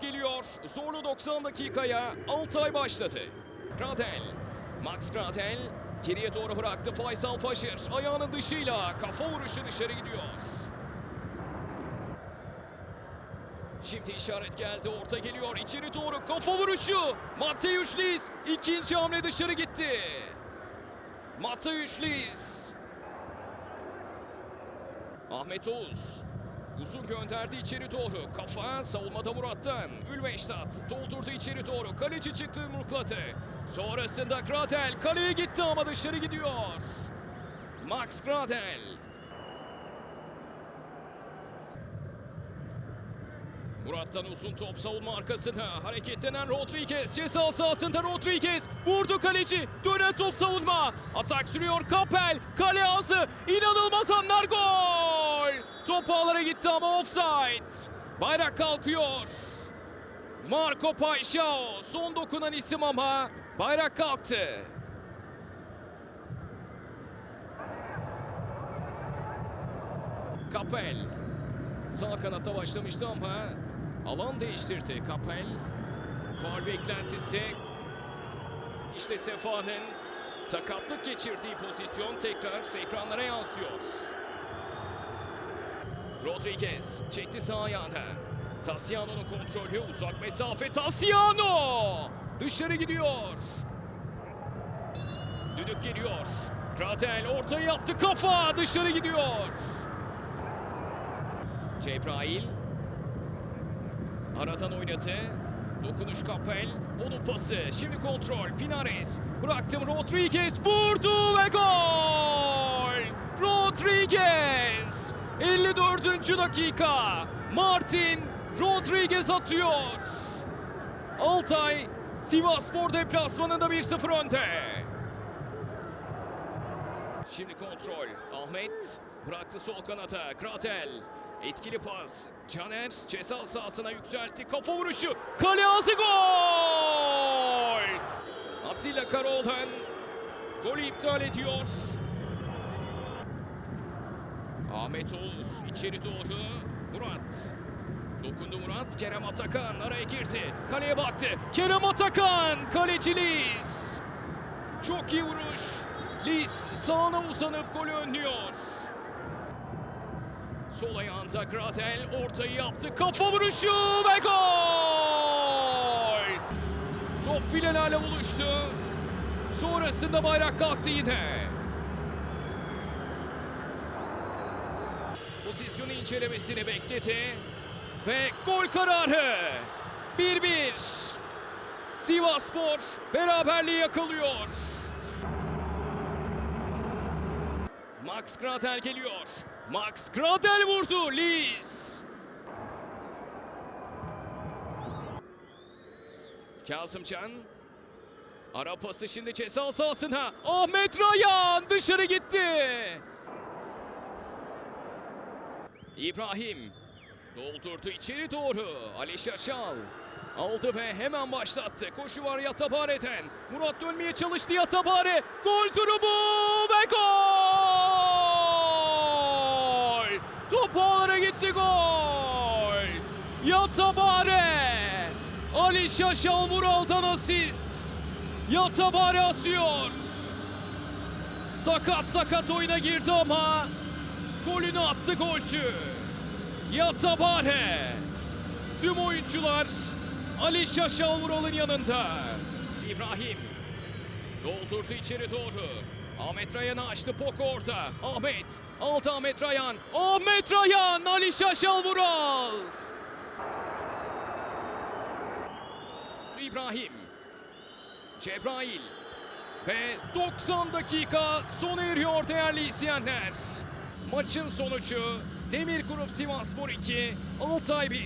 geliyor. Zorlu 90 dakikaya Altay başladı. Gradel. Max Gradel geriye doğru bıraktı Faysal Faşır. Ayağının dışıyla kafa vuruşu dışarı gidiyor. Şimdi işaret geldi. Orta geliyor. içeri doğru kafa vuruşu. Mateusz Liz ikinci hamle dışarı gitti. Mateusz Liz. Ahmet Oğuz. Uzun gönderdi içeri doğru. Kafa savunmada Murat'tan. Ülveştat doldurdu içeri doğru. Kaleci çıktı yumrukladı. Sonrasında Gradel kaleye gitti ama dışarı gidiyor. Max Gradel. Murat'tan uzun top savunma arkasına. Hareketlenen Rodriguez. Ceza sahasında Rodriguez. Vurdu kaleci. Dönen top savunma. Atak sürüyor Kapel. Kale ağzı. İnanılmaz anlar gol. Top ağlara gitti ama offside. Bayrak kalkıyor. Marco Paixão son dokunan isim ama bayrak kalktı. Kapel Sağ kanatta başlamıştı ama alan değiştirdi Kapel. Faul beklentisi. İşte Sefa'nın sakatlık geçirdiği pozisyon tekrar ekranlara yansıyor. Rodriguez çekti sağ ayağına. Tassiano'nun kontrolü uzak mesafe. Tassiano! Dışarı gidiyor. Düdük geliyor. Gradel ortaya yaptı kafa dışarı gidiyor. Cebrail. Aradan oynadı. Dokunuş Kapel. Onun pası. Şimdi kontrol. Pinares. Bıraktım Rodriguez. Vurdu ve gol! Rodriguez! 54. dakika. Martin Rodriguez atıyor. Altay Sivasspor deplasmanında 1-0 önde. Şimdi kontrol. Ahmet bıraktı sol kanata. Kratel. Etkili pas. Caner ceza sahasına yükseltti. Kafa vuruşu. Kale ağzı gol! Atilla Karolhan golü iptal ediyor. Ahmet Oğuz içeri doğru. Murat. Dokundu Murat. Kerem Atakan araya girdi. Kaleye baktı. Kerem Atakan. Kaleci Liz. Çok iyi vuruş. Liz sağına uzanıp golü önlüyor. Sol ayağında Gradel ortayı yaptı. Kafa vuruşu ve gol! Top filelerle buluştu. Sonrasında bayrak kalktı yine. Pozisyonu incelemesini bekledi. Ve gol kararı. 1-1. Sivasspor beraberliği yakalıyor. Max Gradel geliyor. Max Gradel vurdu. Liz. Kazımcan. Ara pası şimdi ceza sahasına. Ahmet Rayan dışarı gitti. İbrahim doldurdu içeri doğru. Ali Şaşal aldı ve hemen başlattı. Koşu var Yatabare'den. Murat dönmeye çalıştı Yatabare. Gol durumu ve gol! Top ağlara gitti gol! Yatabare! Ali Şaşal Mural'dan asist. Yatabare atıyor. Sakat sakat oyuna girdi ama golünü attı golcü. Yatabare. Tüm oyuncular Ali Şaşal Vural'ın yanında. İbrahim doldurdu içeri doğru. Ahmet Rayan'ı açtı Poko orta. Ahmet aldı Ahmet Rayan. Ahmet Rayan Ali Şaşal Vural. İbrahim. Cebrail. Ve 90 dakika sona eriyor değerli izleyenler. Maçın sonucu Demir Grup Sivasspor 2, Altay 1.